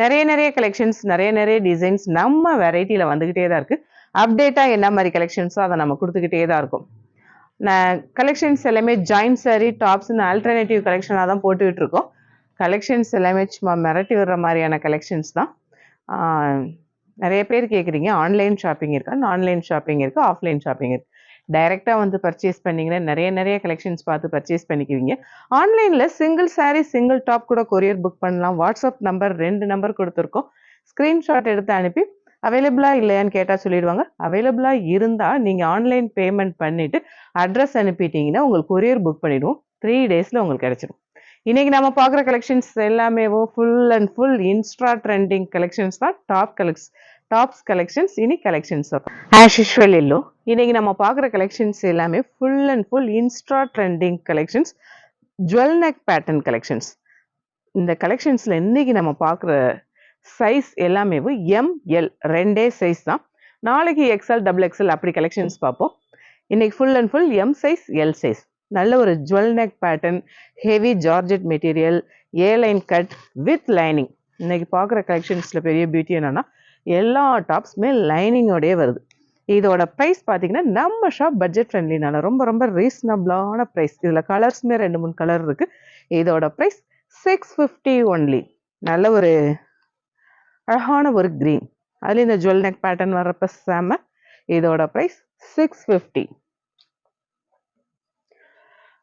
நிறைய நிறைய கலெக்ஷன்ஸ் நிறைய நிறைய டிசைன்ஸ் நம்ம வெரைட்டியில் வந்துக்கிட்டே தான் இருக்குது அப்டேட்டாக என்ன மாதிரி கலெக்ஷன்ஸோ அதை நம்ம கொடுத்துக்கிட்டே தான் இருக்கும். நான் கலெக்ஷன்ஸ் எல்லாமே ஜாயின்ட் சாரி டாப்ஸ்னு ஆல்டர்னேட்டிவ் கலெக்ஷனாக தான் போட்டுக்கிட்டு இருக்கோம். கலெக்ஷன்ஸ் எல்லாமே சும்மா மிரட்டி விடுற மாதிரியான கலெக்ஷன்ஸ் தான். நிறைய பேர் கேட்குறீங்க ஆன்லைன் ஷாப்பிங் இருக்கா? ஆன்லைன் ஷாப்பிங் இருக்குது ஆஃப்லைன் ஷாப்பிங் இருக்குது டைரெக்டாக வந்து பர்ச்சேஸ் பண்ணிங்கன்னா நிறைய நிறைய கலெக்ஷன்ஸ் பார்த்து பர்ச்சேஸ் பண்ணிக்குவீங்க. ஆன்லைனில் சிங்கிள் சாரீ சிங்கிள் டாப் கூட கொரியர் புக் பண்ணலாம். வாட்ஸ்அப் நம்பர் ரெண்டு நம்பர் கொடுத்துருக்கோம். ஸ்க்ரீன்ஷாட் எடுத்து அனுப்பி அவைலபிளாக இல்லையான்னு கேட்டால் சொல்லிடுவாங்க. அவைலபிளாக இருந்தால் நீங்கள் ஆன்லைன் பேமெண்ட் பண்ணிவிட்டு அட்ரஸ் அனுப்பிட்டீங்கன்னா உங்களுக்கு கொரியர் புக் பண்ணிவிடுவோம் த்ரீ டேஸில் உங்களுக்கு கிடச்சிடும் இன்றைக்கி நம்ம பார்க்குற கலெக்ஷன்ஸ் எல்லாமே full and full Insta trending collections தான். டாப் கலெக்ஸ் டாப்ஸ் கலெக்ஷன்ஸ் இனி கலெக்ஷன்ஸ் ஆஸ் யூஷுவல் இல்லோ இன்னைக்கு நம்ம பார்க்குற கலெக்ஷன்ஸ் எல்லாமே full and full Insta trending collections jewel neck pattern collections. இந்த கலெக்ஷன்ஸில் இன்னைக்கு நம்ம பார்க்குற சைஸ் எல்லாமே எம் எல் ரெண்டே சைஸ் தான். நாளைக்கு எக்ஸ்எல் டபுள் எக்ஸ்எல் அப்படி கலெக்ஷன்ஸ் பார்ப்போம். இன்னைக்கு full and full M size L size நல்ல ஒரு jewel neck pattern heavy georgette material A line cut with lining இன்னைக்கு பார்க்குற கலெக்ஷன்ஸில் பெரிய பியூட்டி என்னன்னா எல்லா டாப்ஸுமே லைனிங்கோடயே வருது. இதோட ப்ரைஸ் பார்த்தீங்கன்னா நம்ம ஷாப் பட்ஜெட் ஃப்ரெண்ட்லினால ரொம்ப ரொம்ப ரீசனபிளான ப்ரைஸ் இதில் கலர்ஸுமே ரெண்டு மூணு கலர் இருக்குது இதோட ப்ரைஸ் சிக்ஸ் ஃபிஃப்டி ஒன்லி நல்ல ஒரு அழகான ஒரு க்ரீன் அதில் இந்த ஜுவல் நெக் பேட்டர்ன் வர்றப்ப செம. இதோட ப்ரைஸ் சிக்ஸ் ஃபிஃப்டி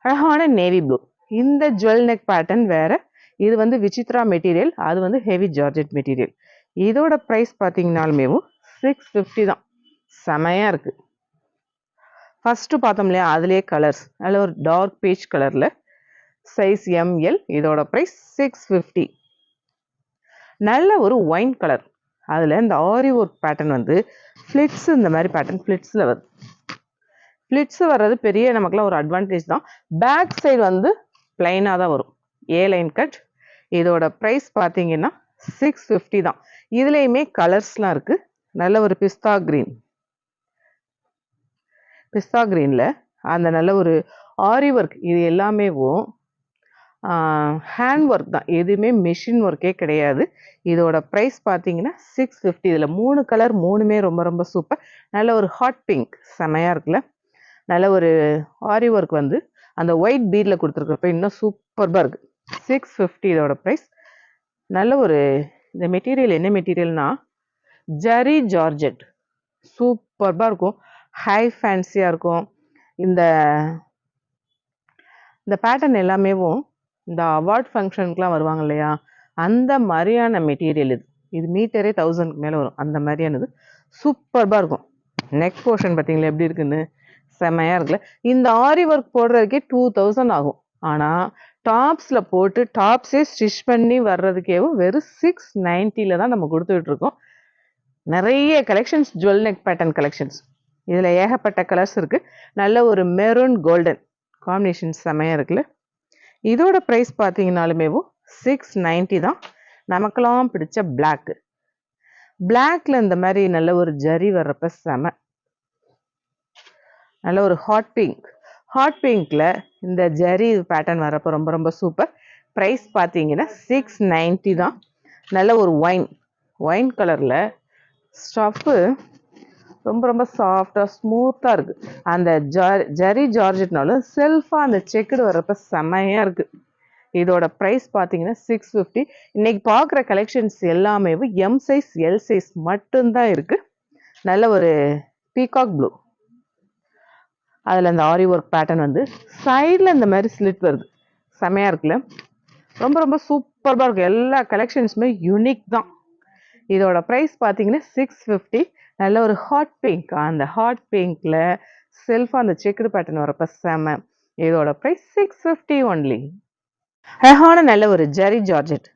அழகான நேவி ப்ளூ இந்த ஜுவல் நெக் பேட்டர்ன் வேறு. இது வந்து விசித்ரா மெட்டீரியல் அது வந்து ஹெவி ஜார்ஜெட் மெட்டீரியல் இதோட ப்ரைஸ் பார்த்தீங்கனாலுமேவும் சிக்ஸ் ஃபிஃப்டி தான். செமையாக இருக்குது ஃபஸ்ட்டு பார்த்தோம் இல்லையா அதுலேயே கலர்ஸ் அதில் ஒரு டார்க் பீச் கலரில் சைஸ் எம்எல் இதோட ப்ரைஸ் சிக்ஸ் ஃபிஃப்டி நல்ல ஒரு ஒயின் கலர் அதில் இந்த ஆரி ஒர்க் பேட்டர்ன் வந்து ஃப்ளிட்ஸ் இந்த மாதிரி பேட்டர்ன் ஃப்ளிட்ஸில் வருது. ஃப்ளிட்ஸ் வர்றது பெரிய நமக்குலாம் ஒரு அட்வான்டேஜ் தான். பேக் சைடு வந்து பிளைனாக தான் வரும். ஏ லைன் கட் இதோட ப்ரைஸ் பார்த்தீங்கன்னா சிக்ஸ் ஃபிஃப்டி தான். இதுலேயுமே கலர்ஸ்லாம் இருக்குது நல்ல ஒரு பிஸ்தா க்ரீன் பிஸ்தா க்ரீனில் அந்த நல்ல ஒரு ஆரி ஒர்க் இது எல்லாமேவும் ஹேண்ட் ஒர்க் தான். எதுவுமே மிஷின் ஒர்க்கே கிடையாது. இதோட ப்ரைஸ் பார்த்தீங்கன்னா சிக்ஸ் ஃபிஃப்டி இதில் மூணு கலர் மூணுமே ரொம்ப ரொம்ப சூப்பர் நல்ல ஒரு ஹாட் பிங்க் செமையாக இருக்குல்ல. நல்ல ஒரு ஆரி ஒர்க் வந்து அந்த ஒயிட் பீடில் கொடுத்துருக்குறப்ப இன்னும் சூப்பர்பாக இருக்குது சிக்ஸ் ஃபிஃப்டி இதோட ப்ரைஸ் நல்ல ஒரு இந்த மெட்டீரியல் என்ன மெட்டீரியல்னா ஜரி ஜார்ஜெட் சூப்பர்பாக இருக்கும். ஹை ஃபேன்சியாக இருக்கும். இந்த இந்த பேட்டர்ன் எல்லாமேவும் இந்த அவார்ட் ஃபங்க்ஷனுக்குலாம் வருவாங்க இல்லையா? அந்த மாதிரியான மெட்டீரியல் இது. இது மீட்டரே தௌசண்ட்க்கு மேலே வரும். அந்த மாதிரியானது. சூப்பர்பாக இருக்கும். நெக் போர்ஷன் பார்த்தீங்களா? எப்படி இருக்குன்னு? செமையாக இருக்குல்ல. இந்த ஆரி ஒர்க் போடுறதுக்கே டூ தௌசண்ட் ஆகும். ஆனால் டாப்ஸில் போட்டு டாப்ஸே ஸ்டிச் பண்ணி வர்றதுக்கேவும் வெறும் சிக்ஸ் நைன்ட்டியில் தான் நம்ம கொடுத்துட்ருக்கோம் நிறைய collections jewel neck pattern collections இதில் ஏகப்பட்ட கலர்ஸ் இருக்குது நல்ல ஒரு மெரூன் கோல்டன் காம்பினேஷன் செமையாக இருக்குல்ல. இதோட ப்ரைஸ் பார்த்தீங்கனாலுமேவும் சிக்ஸ் நைன்ட்டி தான். நமக்கெல்லாம் பிடிச்ச பிளாக்கு பிளாக்ல இந்த மாதிரி நல்ல ஒரு ஜரி வர்றப்ப செம. நல்ல ஒரு ஹாட் பிங்க் ஹாட் பிங்க்கில் இந்த ஜரி பேட்டர்ன் வரப்போ ரொம்ப ரொம்ப சூப்பர் ப்ரைஸ் பார்த்தீங்கன்னா சிக்ஸ் நைன்ட்டி தான். நல்ல ஒரு ஒயின் ஒயின் கலரில் ஸ்டஃப்பு ரொம்ப ரொம்ப சாஃப்டாக ஸ்மூத்தாக இருக்குது அந்த ஜார் ஜரி ஜார்ஜெட்னாலும் செல்ஃபாக அந்த செக்குடு வரப்போ செமையாக இருக்குது இதோட ப்ரைஸ் பார்த்தீங்கன்னா சிக்ஸ் ஃபிஃப்டி இன்றைக்கி பார்க்குற கலெக்ஷன்ஸ் எல்லாமே எம் சைஸ் எல் சைஸ் மட்டும்தான் இருக்குது நல்ல ஒரு பீகாக் ப்ளூ அதில் அந்த ஆரி ஒர்க் பேட்டர்ன் வந்து சைடில் இந்த மாதிரி ஸ்லிட் வருது. செமையாக இருக்குல்ல? ரொம்ப ரொம்ப சூப்பராக இருக்கும். எல்லா கலெக்ஷன்ஸுமே யூனிக் தான். இதோட ப்ரைஸ் பார்த்தீங்கன்னா சிக்ஸ் ஃபிஃப்டி நல்ல ஒரு ஹாட் பிங்க் அந்த ஹாட் பிங்க்கில் செல்ஃபாக அந்த செக்குடு பேட்டர்ன் வரப்போ செம. இதோட ப்ரைஸ் சிக்ஸ் ஃபிஃப்டி ஒன்லி அழகான நல்ல ஒரு ஜெரி ஜார்ஜெட்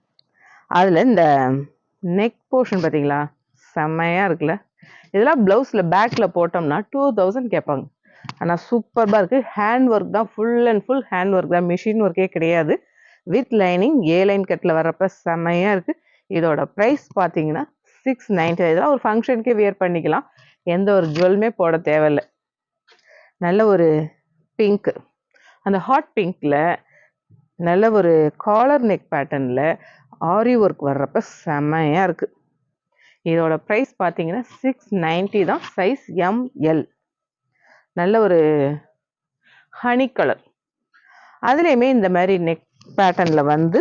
அதில் இந்த நெக் போர்ஷன் பார்த்தீங்களா செம்மையாக இருக்குல்ல? இதெல்லாம் ப்ளவுஸில் பேக்கில் போட்டோம்னா டூ தௌசண்ட் கேட்பாங்க. ஆனால் சூப்பர்பாக இருக்குது ஹேண்ட் ஒர்க் தான் full and full hand work தான் மிஷின் ஒர்க்கே கிடையாது. வித் லைனிங் ஏ லைன் கட்டில் வர்றப்ப செம்மையாக இருக்குது இதோட ப்ரைஸ் பார்த்தீங்கன்னா சிக்ஸ் நைன்டி இதெல்லாம் ஒரு ஃபங்க்ஷனுக்கே வியர் பண்ணிக்கலாம். எந்த ஒரு ஜுவல்லுமே போட தேவையில்லை. நல்ல ஒரு பிங்க்கு அந்த ஹாட் பிங்க்கில் நல்ல ஒரு காலர் நெக் பேட்டர்னில் ஆரி ஒர்க் வர்றப்ப செம்மையாக இருக்குது இதோட ப்ரைஸ் பார்த்தீங்கன்னா சிக்ஸ் நைன்ட்டி தான். சைஸ் எம்எல் நல்ல ஒரு ஹனி கலர் அதுலேயுமே இந்த மாதிரி நெக் பேட்டர்னில் வந்து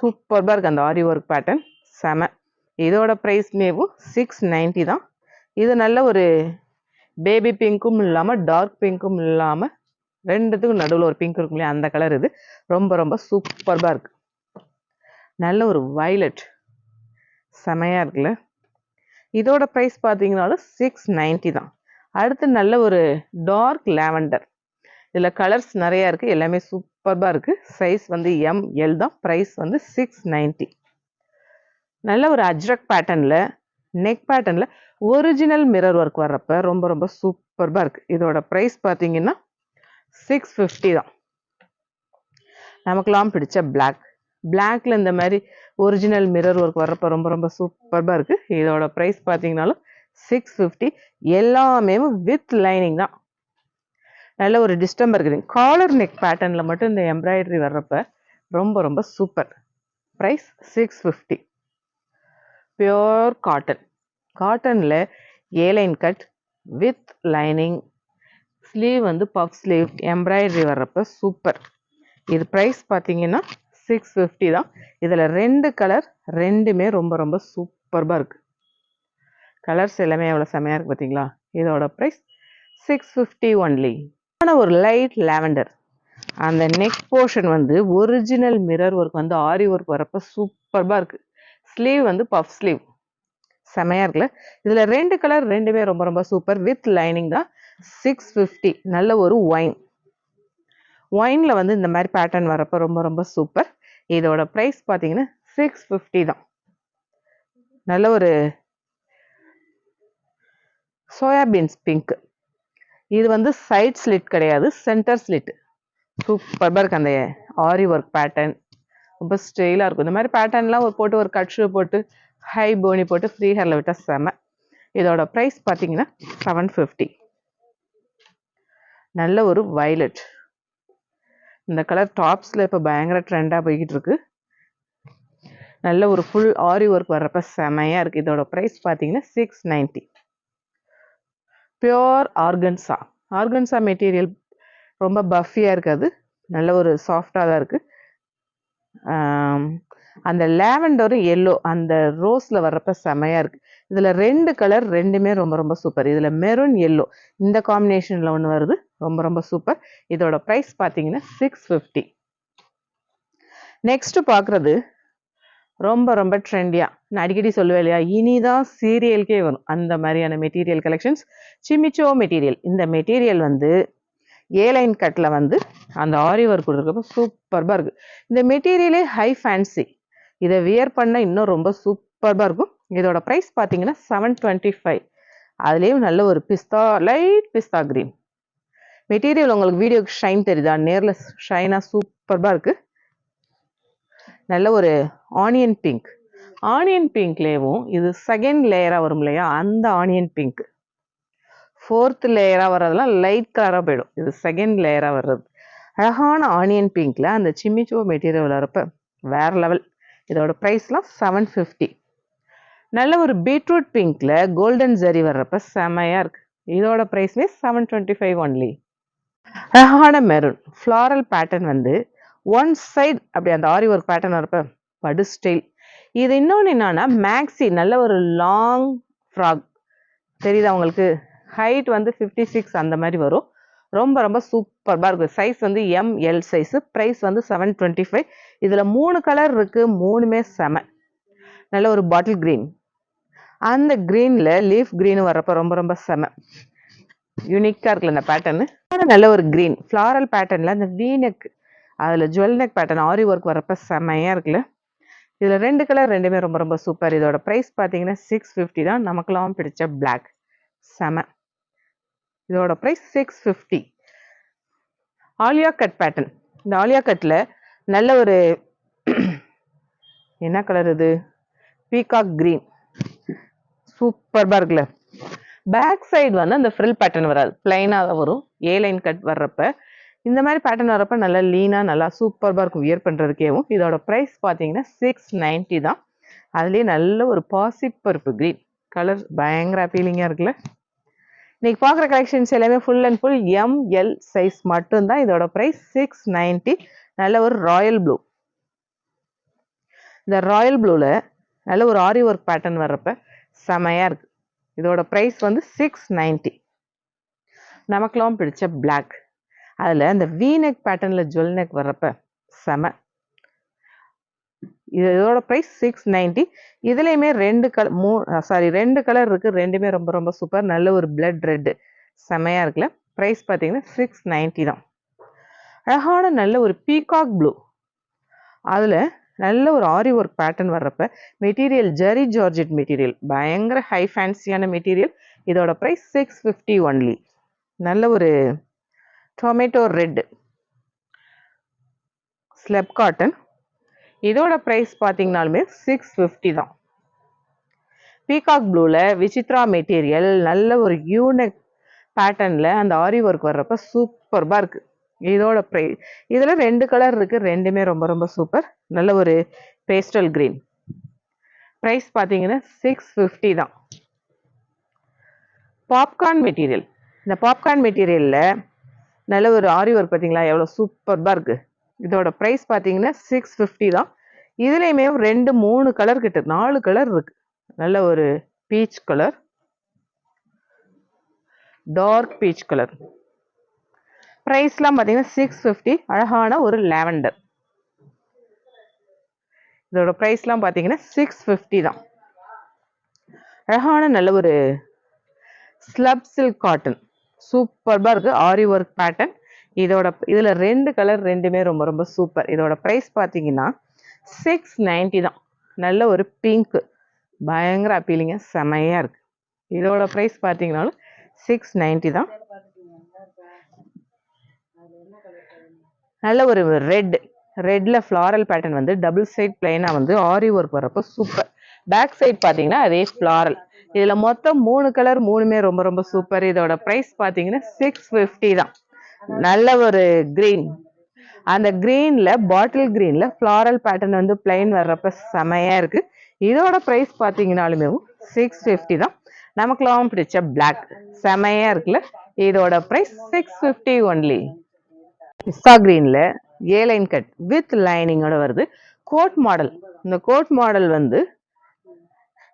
சூப்பர்பாக இருக்குது அந்த ஆரி ஒர்க் பேட்டர்ன் செம. இதோட ப்ரைஸ் மேவும் சிக்ஸ் நைன்ட்டி தான். இது நல்ல ஒரு பேபி பிங்க்கும் இல்லாமல் டார்க் பிங்க்கும் இல்லாமல் ரெண்டுத்துக்கும் நடுவில் ஒரு பிங்க் இருக்கும் இல்லையா அந்த கலர் இது. ரொம்ப ரொம்ப சூப்பர்பாக இருக்குது நல்ல ஒரு வைலட் செமையாக இருக்குல்ல. இதோட ப்ரைஸ் பார்த்தீங்கனாலும் சிக்ஸ் நைன்ட்டி தான். அடுத்து நல்ல ஒரு டார்க் லேவண்டர் இதில் கலர்ஸ் நிறையா இருக்குது எல்லாமே சூப்பர்பாக இருக்குது சைஸ் வந்து எம் எல் தான். ப்ரைஸ் வந்து சிக்ஸ் நைன்ட்டி நல்ல ஒரு அஜ்ரக் பேட்டர்னில் நெக் பேட்டர்னில் ஒரிஜினல் மிரர் ஒர்க் வர்றப்ப ரொம்ப ரொம்ப சூப்பர்பாக இருக்குது இதோட ப்ரைஸ் பார்த்தீங்கன்னா சிக்ஸ் ஃபிஃப்டி தான். நமக்கெல்லாம் பிடிச்ச பிளாக் பிளாக்ல இந்த மாதிரி ஒரிஜினல் மிரர் ஒர்க் வர்றப்ப ரொம்ப ரொம்ப சூப்பர்பாக இருக்குது இதோட ப்ரைஸ் பார்த்தீங்கனாலும் சிக்ஸ் ஃபிஃப்டி எல்லாமே வித் லைனிங் தான். நல்ல ஒரு டிஸ்டம்பர் இருக்குது. காலர் நெக் பேட்டர்னில் மட்டும் இந்த எம்ப்ராய்டரி வர்றப்ப ரொம்ப ரொம்ப super price six fifty pure cotton காட்டனில் A line cut with lining sleeve வந்து பஃப் ஸ்லீவ் எம்ப்ராய்டரி வர்றப்ப சூப்பர் இது ப்ரைஸ் பார்த்தீங்கன்னா சிக்ஸ் ஃபிஃப்டி தான். இதில் ரெண்டு கலர் ரெண்டுமே ரொம்ப ரொம்ப சூப்பர்பாக இருக்குது கலர்ஸ் எல்லாமே எவ்வளோ செமையாக இருக்குது பார்த்தீங்களா இதோட ப்ரைஸ் சிக்ஸ் ஃபிஃப்டி ஒன்லி ஆனால் ஒரு லைட் லேவண்டர் அந்த நெக் போர்ஷன் வந்து ஒரிஜினல் மிரர் ஒர்க் வந்து ஆரி ஒர்க் வரப்போ சூப்பர்பாக இருக்குது ஸ்லீவ் வந்து பஃப் ஸ்லீவ் செமையாக இருக்குல்ல? இதில் ரெண்டு கலர் ரெண்டுமே ரொம்ப ரொம்ப சூப்பர் வித் லைனிங் தான் சிக்ஸ் ஃபிஃப்டி நல்ல ஒரு ஒயின் ஒயினில் வந்து இந்த மாதிரி பேட்டர்ன் வரப்போ ரொம்ப ரொம்ப சூப்பர் இதோட ப்ரைஸ் பார்த்தீங்கன்னா சிக்ஸ் ஃபிஃப்டி தான். நல்ல ஒரு சோயாபீன்ஸ் பிங்க் இது வந்து சைட் ஸ்லிட் கிடையாது சென்டர் ஸ்லிட் சூப்பர் இருக்குது அந்த ஆரி ஒர்க் பேட்டர்ன் ரொம்ப ஸ்டைலாக இருக்கும். இந்த மாதிரி பேட்டர்ன்லாம் ஒரு போட்டு ஒரு கட் ஷூ போட்டு ஹை போனி போட்டு ஃப்ரீ ஹேரில் விட்டால் செம. இதோட ப்ரைஸ் பார்த்தீங்கன்னா செவன் ஃபிஃப்டி நல்ல ஒரு வைலட் இந்த கலர் டாப்ஸில் இப்போ பயங்கர ட்ரெண்டாக போய்கிட்டு இருக்கு. நல்ல ஒரு ஃபுல் ஆரி ஒர்க் வர்றப்ப செமையாக இருக்குது இதோட ப்ரைஸ் பார்த்தீங்கன்னா six ninety pure organza organza material ரொம்ப பஃபியாக இருக்காது நல்ல ஒரு சாஃப்டாக தான் இருக்குது அந்த லேவண்டரும் எல்லோ அந்த ரோஸில் வர்றப்ப செமையாக இருக்குது இதில் ரெண்டு கலர் ரெண்டுமே ரொம்ப ரொம்ப சூப்பர் இதில் மெரூன் எல்லோ இந்த காம்பினேஷனில் ஒன்று வருது. ரொம்ப ரொம்ப சூப்பர் இதோட ப்ரைஸ் பார்த்தீங்கன்னா சிக்ஸ் ஃபிஃப்டி நெக்ஸ்ட்டு பார்க்குறது ரொம்ப ரொம்ப ட்ரெண்டியாக நான் அடிக்கடி சொல்லுவேன் இல்லையா இனிதான் சீரியலுக்கே வரும். அந்த மாதிரியான மெட்டீரியல் கலெக்ஷன்ஸ் சிமிச்சோ மெட்டீரியல் இந்த மெட்டீரியல் வந்து ஏலைன் கட்டில் வந்து அந்த ஆரி ஒர்க் கொடுத்துருக்கப்போ சூப்பர்பாக இருக்குது இந்த மெட்டீரியலே ஹை ஃபேன்சி இதை வியர் பண்ண இன்னும் ரொம்ப சூப்பர்பாக இருக்கும். இதோட ப்ரைஸ் பார்த்தீங்கன்னா செவன் டுவெண்ட்டி ஃபைவ் அதுலேயும் நல்ல ஒரு pista light pista green material உங்களுக்கு வீடியோக்கு ஷைன் தெரியுதா? நேரில் ஷைனாக சூப்பர்பாக இருக்குது நல்ல ஒரு ஆனியன் பிங்க் ஆனியன் பிங்க்லேயும் இது செகண்ட் லேயராக வரும் இல்லையா? அந்த ஆனியன் பிங்க் ஃபோர்த் லேயராக வர்றதெல்லாம் லைட் கலராக போயிடும். இது செகண்ட் லேயராக வர்றது. அழகான ஆனியன் பிங்க்கில் அந்த சிம்மிச்சோ மெட்டீரியல் வரப்போ வேறு லெவல் இதோட ப்ரைஸ்லாம் செவன் ஃபிஃப்டி நல்ல ஒரு பீட்ரூட் பிங்க்கில் கோல்டன் ஜரி வர்றப்ப செமையாக இருக்குது இதோட ப்ரைஸ்மே செவன் டுவெண்ட்டி ஃபைவ் ஒன்லி அழகான மெரூன் ஃப்ளாரல் பேட்டர்ன் வந்து ஒன் சைடு அப்படி அந்த ஆரி ஒர்க் பேட்டர்ன் வரப்ப படு ஸ்டைல் இது இன்னொன்று என்னன்னா மேக்ஸி நல்ல ஒரு லாங் ஃப்ராக் தெரியுதா உங்களுக்கு? ஹைட் வந்து ஃபிஃப்டி சிக்ஸ் அந்த மாதிரி வரும். ரொம்ப ரொம்ப சூப்பர்பாக இருக்குது சைஸ் வந்து எம் எல் சைஸு ப்ரைஸ் வந்து செவன் டுவெண்ட்டி ஃபைவ் இதில் மூணு கலர் இருக்குது மூணுமே செம. நல்ல ஒரு பாட்டில் க்ரீன் அந்த க்ரீனில் லீஃப் க்ரீன் வர்றப்போ ரொம்ப ரொம்ப செம. யூனிக்காக இருக்குல்ல இந்த பேட்டர்னு நல்ல ஒரு க்ரீன் ஃப்ளாரல் பேட்டர்னில் அந்த வீனக்கு அதில் jewel neck pattern aari work வரப்போ செமையாக இருக்குல்ல? இதில் ரெண்டு கலர் ரெண்டுமே ரொம்ப ரொம்ப சூப்பர் இதோட ப்ரைஸ் பார்த்தீங்கன்னா சிக்ஸ் ஃபிஃப்டி தான். நமக்கெல்லாம் பிடிச்ச பிளாக் செம. இதோட price six fifty Alia cut pattern இந்த ஆலியா கட்டில் நல்ல ஒரு என்ன கலர் இது? பீகாக் க்ரீன் சூப்பர்பாக இருக்குல்ல? பேக் சைடு வந்து அந்த ஃப்ரில் பேட்டர்ன் வராது. பிளைனாக தான் வரும். ஏ லைன் கட் வர்றப்ப இந்த மாதிரி பேட்டர்ன் வரப்போ நல்லா லீனாக நல்லா சூப்பர்பாக இருக்கும் வியர் பண்ணுறதுக்கேவும் இதோட ப்ரைஸ் பார்த்தீங்கன்னா சிக்ஸ் நைன்ட்டி தான். அதுலேயே நல்ல ஒரு பாசிப்பருப்பு க்ரீன் கலர் பயங்கர அப்பீலிங்காக இருக்குல்ல. இன்றைக்கி பார்க்குற கலெக்ஷன்ஸ் எல்லாமே full and full M L size மட்டும்தான். இதோட ப்ரைஸ் சிக்ஸ் நைன்ட்டி நல்ல ஒரு ராயல் ப்ளூ இந்த ராயல் ப்ளூவில் நல்ல ஒரு ஆரி ஒர்க் பேட்டர்ன் வர்றப்ப செமையாக இருக்குது இதோட ப்ரைஸ் வந்து சிக்ஸ் நைன்ட்டி நமக்கெல்லாம் பிடிச்ச பிளாக் அதில் அந்த வீநெக் பேட்டர்னில் ஜுவல் நெக் வர்றப்ப செம. இதோட ப்ரைஸ் சிக்ஸ் நைன்ட்டி இதுலேயுமே ரெண்டு கலர் மூ சாரி ரெண்டு கலர் இருக்குது ரெண்டுமே ரொம்ப ரொம்ப சூப்பர் நல்ல ஒரு பிளட் ரெட்டு செமையாக இருக்குல்ல. ப்ரைஸ் பார்த்தீங்கன்னா சிக்ஸ் நைன்ட்டி தான். அழகான நல்ல ஒரு பீகாக் ப்ளூ அதில் நல்ல ஒரு ஆரி ஒர்க் பேட்டர்ன் வர்றப்ப மெட்டீரியல் ஜெரி ஜார்ஜெட் மெட்டீரியல் பயங்கர ஹை ஃபேன்சியான மெட்டீரியல் இதோட ப்ரைஸ் சிக்ஸ் ஃபிஃப்டி ஒன்லி நல்ல ஒரு டொமேட்டோ ரெட்டு ஸ்லெப் காட்டன் இதோட ப்ரைஸ் பார்த்தீங்கனாலுமே சிக்ஸ் ஃபிஃப்டி தான். பீகாக் ப்ளூவில் விசித்ரா மெட்டீரியல் நல்ல ஒரு யூனிக் பேட்டர்னில் அந்த ஆரி ஒர்க் வர்றப்ப சூப்பர்பாக இருக்குது இதோட ப்ரைஸ் இதில் ரெண்டு கலர் இருக்குது ரெண்டுமே ரொம்ப ரொம்ப சூப்பர் நல்ல ஒரு பேஸ்டல் green. ப்ரைஸ் பார்த்தீங்கன்னா சிக்ஸ் ஃபிஃப்டி தான். பாப்கார்ன் மெட்டீரியல் இந்த பாப்கார்ன் மெட்டீரியலில் நல்ல ஒரு ஆரி ஒர்க் பார்த்தீங்களா எவ்வளோ சூப்பர்பாக இருக்குது இதோட ப்ரைஸ் பார்த்தீங்கன்னா சிக்ஸ் ஃபிஃப்டி தான். இதுலேயுமே ரெண்டு மூணு கலர் கிட்ட நாலு கலர் இருக்கு. நல்ல ஒரு peach colour dark peach colour ப்ரைஸ்லாம் பார்த்தீங்கன்னா சிக்ஸ் ஃபிஃப்டி அழகான ஒரு லேவண்டர் இதோட ப்ரைஸ்லாம் பார்த்தீங்கன்னா சிக்ஸ் ஃபிஃப்டி தான். அழகான நல்ல ஒரு ஸ்லப் சில்க் காட்டன் சூப்பர்பாக இருக்குது ஆரி ஒர்க் பேட்டர்ன் இதோட இதில் ரெண்டு கலர் ரெண்டுமே ரொம்ப ரொம்ப சூப்பர் இதோட ப்ரைஸ் பார்த்தீங்கன்னா சிக்ஸ் நைன்ட்டி தான். நல்ல ஒரு பிங்க்கு பயங்கர அப்பீலிங்க செமையாக இருக்குது இதோட ப்ரைஸ் பார்த்தீங்கன்னாலும் சிக்ஸ் நைன்ட்டி தான். நல்ல ஒரு ரெட் ரெட்டில் ஃப்ளாரல் பேட்டர்ன் வந்து டபுள் சைட் பிளைனாக வந்து ஆரி ஒர்க் வரப்போ சூப்பர் பேக் சைட் பார்த்தீங்கன்னா அதே ஃப்ளாரல் இதில் மொத்தம் மூணு கலர் மூணுமே ரொம்ப ரொம்ப சூப்பர் இதோட ப்ரைஸ் பார்த்தீங்கன்னா சிக்ஸ் ஃபிஃப்டி தான். நல்ல ஒரு க்ரீன் அந்த க்ரீனில் பாட்டில் க்ரீனில் ஃப்ளாரல் பேட்டர்ன் வந்து பிளைன் வர்றப்ப செமையாக இருக்குது இதோட ப்ரைஸ் பார்த்தீங்கனாலுமே சிக்ஸ் ஃபிஃப்டி தான். நமக்குலாம் பிடிச்ச பிளாக் செமையாக இருக்குல்ல? இதோட ப்ரைஸ் சிக்ஸ் ஃபிஃப்டி ஒன்லி பிஸ்தா க்ரீனில் ஏ லைன் கட் வித் லைனிங்கோட வருது. கோட் மாடல் இந்த கோட் மாடல் வந்து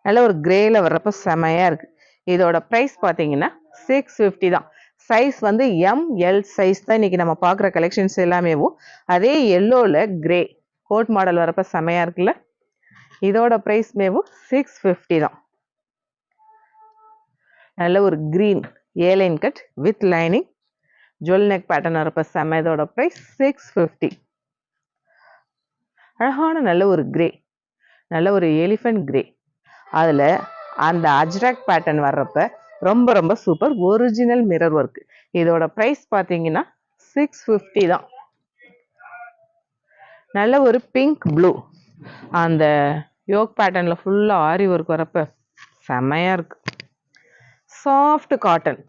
நல்ல ஒரு கிரேல வர்றப்ப செமையாக இருக்குது இதோட ப்ரைஸ் பார்த்தீங்கன்னா சிக்ஸ் ஃபிஃப்டி தான். சைஸ் வந்து எம் எல் சைஸ் தான் இன்றைக்கி நம்ம பார்க்குற கலெக்ஷன்ஸ் எல்லாமேவும் அதே எல்லோவில் கிரே கோட் மாடல் வரப்ப செமையாக இருக்குல்ல? இதோட ப்ரைஸ் மேவும் சிக்ஸ் ஃபிஃப்டி தான். நல்ல ஒரு green A line cut with lining jewel neck pattern வரப்ப செம இதோட ப்ரைஸ் சிக்ஸ் ஃபிஃப்டி அழகான நல்ல ஒரு கிரே நல்ல ஒரு எலிஃபண்ட் கிரே அதில் அந்த அஜ்ராக் பேட்டர்ன் வர்றப்ப ரொம்ப ரொம்ப சூப்பர் ஒரிஜினல் மிரர் ஒர்க் இதோட ப்ரைஸ் பார்த்தீங்கன்னா சிக்ஸ் ஃபிஃப்டி தான். நல்ல ஒரு பிங்க் ப்ளூ அந்த யோக் பேட்டர்னில் ஃபுல்லாக ஆரி ஒர்க் வரப்ப செமையாக இருக்கு. சாஃப்ட் காட்டன்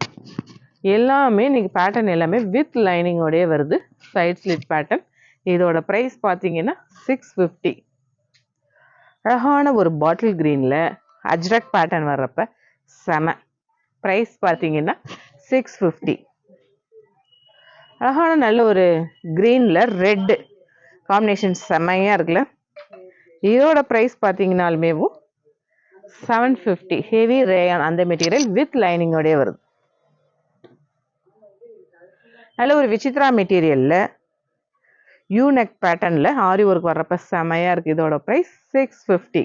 எல்லாமே நீங்கள் பேட்டர்ன் எல்லாமே வித் லைனிங்கோடயே வருது. சைட் ஸ்லிட் பேட்டர்ன் இதோட ப்ரைஸ் பார்த்தீங்கன்னா சிக்ஸ் ஃபிஃப்டி அழகான ஒரு பாட்டில் க்ரீனில் அஜ்ரக் பேட்டர்ன் வர்றப்ப செம. ப்ரைஸ் பார்த்தீங்கன்னா சிக்ஸ் ஃபிஃப்டி அழகான நல்ல ஒரு க்ரீனில் ரெட்டு காம்பினேஷன் செம்மையாக இருக்குல்ல? இதோட ப்ரைஸ் பார்த்தீங்கனாலுமேவும் செவன் ஃபிஃப்டி ஹெவி ரேயான் அந்த மெட்டீரியல் வித் லைனிங்கோடய வருது. நல்ல ஒரு விசித்ரா மெட்டீரியலில் யூனெக் பேட்டர்னில் ஆரி ஒர்க் வர்றப்ப செமையாக இருக்குது இதோட ப்ரைஸ் சிக்ஸ் ஃபிஃப்டி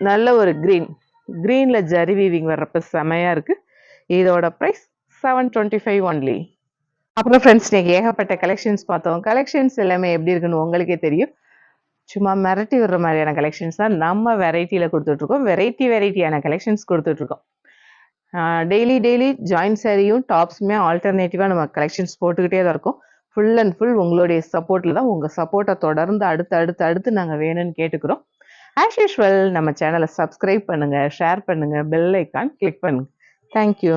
நல்ல ஒரு க்ரீன் க்ரீனில் ஜரி வீவிங் வர்றப்ப செமையாக இருக்குது இதோட price seven twenty five only அப்புறம் ஃப்ரெண்ட்ஸ் நீங்கள் ஏகப்பட்ட கலெக்ஷன்ஸ் பார்த்தோம். கலெக்ஷன்ஸ் எல்லாமே எப்படி இருக்குன்னு உங்களுக்கே தெரியும். சும்மா மிரட்டி விடுற மாதிரியான கலெக்ஷன்ஸ் தான் நம்ம வெரைட்டியில் கொடுத்துட்ருக்கோம். வெரைட்டி வெரைட்டியான கலெக்ஷன்ஸ் கொடுத்துட்ருக்கோம். டெய்லி டெய்லி ஜாயின் சாரியும் டாப்ஸுமே ஆல்டர்னேட்டிவாக நம்ம கலெக்ஷன்ஸ் போட்டுக்கிட்டே தான் இருக்கும். ஃபுல் அண்ட் ஃபுல் உங்களுடைய சப்போர்ட்டில் தான் உங்கள் சப்போர்ட்டை தொடர்ந்து அடுத்து அடுத்து அடுத்து நாங்கள் வேணும்னு கேட்டுக்கிறோம். ஆஸ் யூஷுவல் நம்ம சேனலை சப்ஸ்கிரைப் பண்ணுங்கள் ஷேர் பண்ணுங்கள் பெல் ஐக்கான் கிளிக் பண்ணுங்கள் தேங்க்யூ